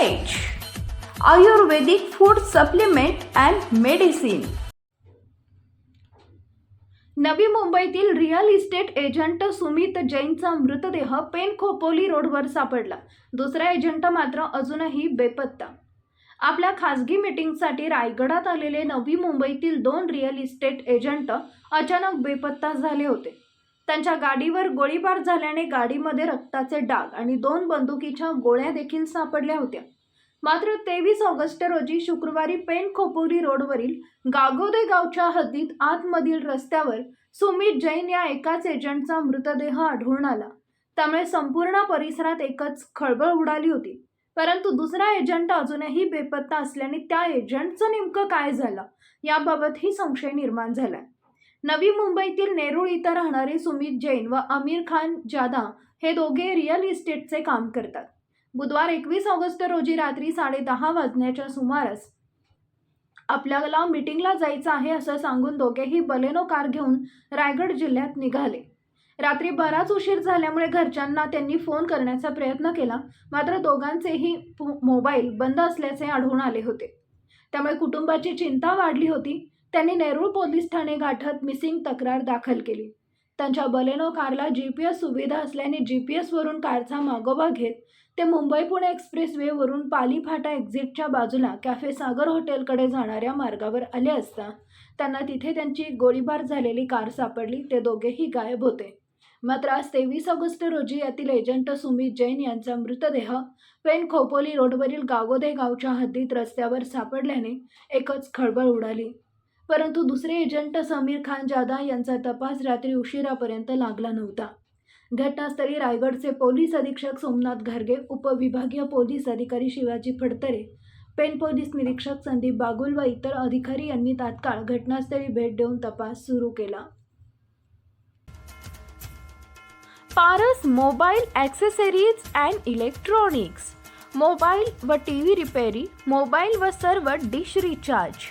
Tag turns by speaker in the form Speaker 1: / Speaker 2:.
Speaker 1: Ayurvedic food supplement and medicine Navi मुंबईतील real estate agent Sumit जैनचा मृतदेह पेन खोपोली रोडवर सापडला. दुसरा एजंट मात्र अजूनही बेपत्ता. आपल्या खासगी मीटिंगसाठी रायगडात आलेले नवी मुंबईतील दोन रिअल इस्टेट एजंट अचानक बेपत्ता झाले होते. त्यांच्या गाडीवर गोळीबार झाल्याने गाडीमध्ये रक्ताचे डाग आणि दोन बंदुकीच्या गोळ्या देखील सापडल्या होत्या. मात्र तेवीस ऑगस्ट रोजी शुक्रवारी पेन खोपोली रोडवरील गागोदे गावच्या हद्दीत आतमधील रस्त्यावर सुमित जैन या एकाच एजंटचा मृतदेह आढळून आला. त्यामुळे संपूर्ण परिसरात एकच खळबळ उडाली होती. परंतु दुसरा एजंट अजूनही बेपत्ता असल्याने त्या एजंटचं नेमकं काय झालं? याबाबतही संशय निर्माण झालाय. नवी मुंबईतील नेरूळ इथं राहणारे सुमित जैन व आमिर खान जादा हे दोघे रिअल इस्टेटचे काम करतात. बुधवार एकवीस ऑगस्ट रोजी रात्री साडेदहा वाजण्याच्या सुमारास आपल्याला मीटिंगला जायचं आहे असं सांगून दोघेही बलेनो कार घेऊन रायगड जिल्ह्यात निघाले. रात्री बराच उशीर झाल्यामुळे घरच्यांना त्यांनी फोन करण्याचा प्रयत्न केला मात्र दोघांचेही मोबाईल बंद असल्याचे आढळून आले होते. त्यामुळे कुटुंबाची चिंता वाढली होती. त्यांनी नेरूळ पोलीस ठाणे गाठत मिसिंग तक्रार दाखल केली. त्यांच्या बलेनो कारला जी पी एस सुविधा असल्याने जी पी एसवरून कारचा मागोवा घेत ते मुंबई पुणे एक्सप्रेसवेवरून पाली फाटा एक्झिटच्या बाजूला कॅफे सागर हॉटेलकडे जाणाऱ्या मार्गावर आले असता त्यांना तिथे त्यांची गोळीबार झालेली कार सापडली ते दोघेही गायब होते. मात्र आज तेवीस ऑगस्ट रोजी यातील एजंट सुमित जैन यांचा मृतदेह पेन खोपोली रोडवरील गागोदे गावच्या हद्दीत रस्त्यावर सापडल्याने एकच खळबळ उडाली. परंतु दुसरे एजंट समीर खान जादा यांचा तपास रात्री उशिरापर्यंत लागला नव्हता. घटनास्थळी रायगडचे पोलीस अधीक्षक सोमनाथ घारगे उपविभागीय पोलीस अधिकारी शिवाजी फडतरे पेन पोलीस निरीक्षक संदीप बागुल व इतर अधिकारी यांनी तात्काळ घटनास्थळी भेट देऊन तपास सुरू केला. Paras mobile accessories and electronics. Mobile व टी व्ही रिपेरी मोबाईल व सर्व डिश रिचार्ज.